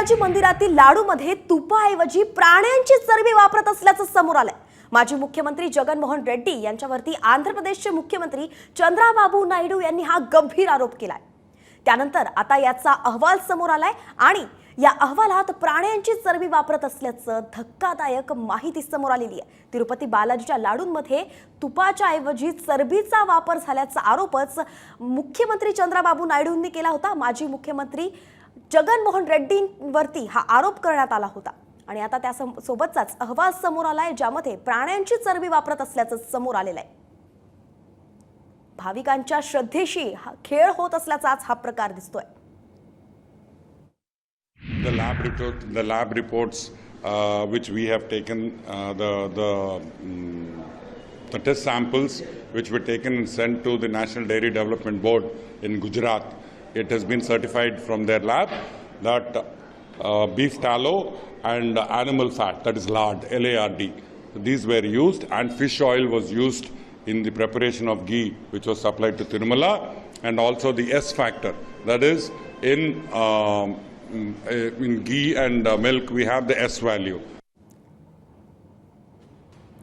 बालाजी मंदिरातील लाडूमध्ये तुपाऐवजी प्राण्यांची चरबी वापरत असल्याचं समोर आलंय. माजी मुख्यमंत्री जगनमोहन रेड्डी यांच्यावरती आंध्र प्रदेशचे मुख्यमंत्री चंद्राबाबू नायडू यांनी हा गंभीर आरोप केलाय. त्यानंतर आता याचा अहवाल समोर आलाय आणि या अहवालात प्राण्यांची चरबी वापरत असल्याचं धक्कादायक माहिती समोर आलेली आहे. तिरुपती बालाजीच्या लाडूंमध्ये तुपाच्या ऐवजी चरबीचा वापर झाल्याचा आरोपच मुख्यमंत्री चंद्राबाबू नायडूंनी केला होता. माजी मुख्यमंत्री जगन जगनमोहन रेड्डींवरती हा आरोप करण्यात आला होता. आणि आता त्या सोबतचाच अहवाल समोर आला आहे ज्यामध्ये प्राण्यांची चरबी वापरत असल्याचं समोर आलेलं आहे भाविकांच्या श्रद्धेशी हा खेळ होत असल्याचाच हा प्रकार दिसतोय. The lab report the lab reports which we have taken the the test samples which we taken sent to the national dairy development board in Gujarat It has been certified from their lab that uh, beef tallow and animal fat, that is lard, LARD, these were used, and fish oil was used in the preparation of ghee, which was supplied to Tirumala, and also the S factor, that is in um, mm, uh, in ghee and uh, milk we have the S value.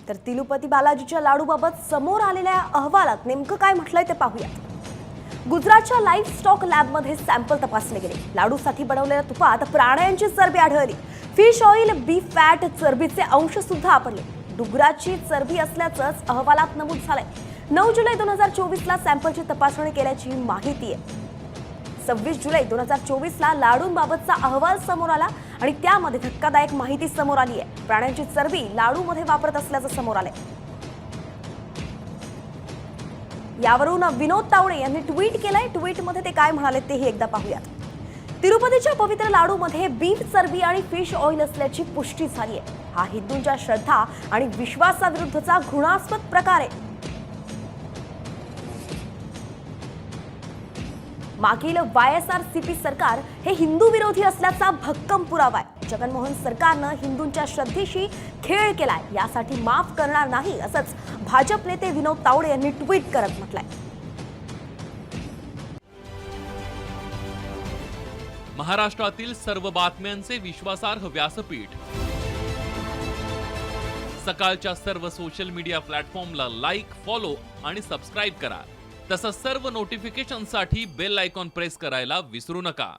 तर तिरुपती बालाजीच्या लाडूबाबत समोर आलेल्या अहवालात नेमकं काय म्हटलंय ते पाहूयात गुजरातच्या लाईफ स्टॉक लॅबमध्ये सॅम्पल तपासले गेले. लाडूसाठी बनवलेल्या तुपात प्राण्यांची चरबी आढळली. फिश ऑइल बीफ फॅट चरबीचे अंश सुद्धा आपडले डुगराची चरबी असल्याचंच अहवालात नमूद झालंय. नऊ जुलै दोन हजार चोवीसला सॅम्पलची तपासणी केल्याची माहिती आहे. सव्वीस जुलै दोन हजार चोवीसला लाडूंबाबतचा अहवाल समोर आला आणि त्यामध्ये धक्कादायक माहिती समोर आली आहे. प्राण्यांची चरबी लाडूमध्ये वापरत असल्याचं समोर आलंय. यावरून विनोद तावडे यांनी ट्विट केलंय. ट्विटमध्ये ते काय म्हणाले तेही एकदा पाहूयात. तिरुपतीच्या पवित्र लाडूमध्ये बीफ चरबी आणि फिश ऑइल असल्याची पुष्टी झाली आहे हा हिंदूंच्या श्रद्धा आणि विश्वासाविरुद्धचा घृणास्पद प्रकार आहे. मागील Y S R C P सरकार हे हिंदू विरोधी असल्याचा भक्कम पुरावा आहे. जगनमोहन सरकारनं हिंदूंच्या श्रद्धेशी खेळ केलाय. यासाठी माफ करणार नाही असंच भाजप नेते विनोद तावडे यांनी ट्विट करत म्हटलंय. महाराष्ट्रातील सर्व बातम्यांचे विश्वासार्ह व्यासपीठ. सकाळच्या सर्व सोशल मीडिया प्लॅटफॉर्मला लाईक फॉलो आणि सबस्क्राईब करा. तसंच सर्व नोटिफिकेशनसाठी बेल आयकॉन प्रेस करायला विसरू नका.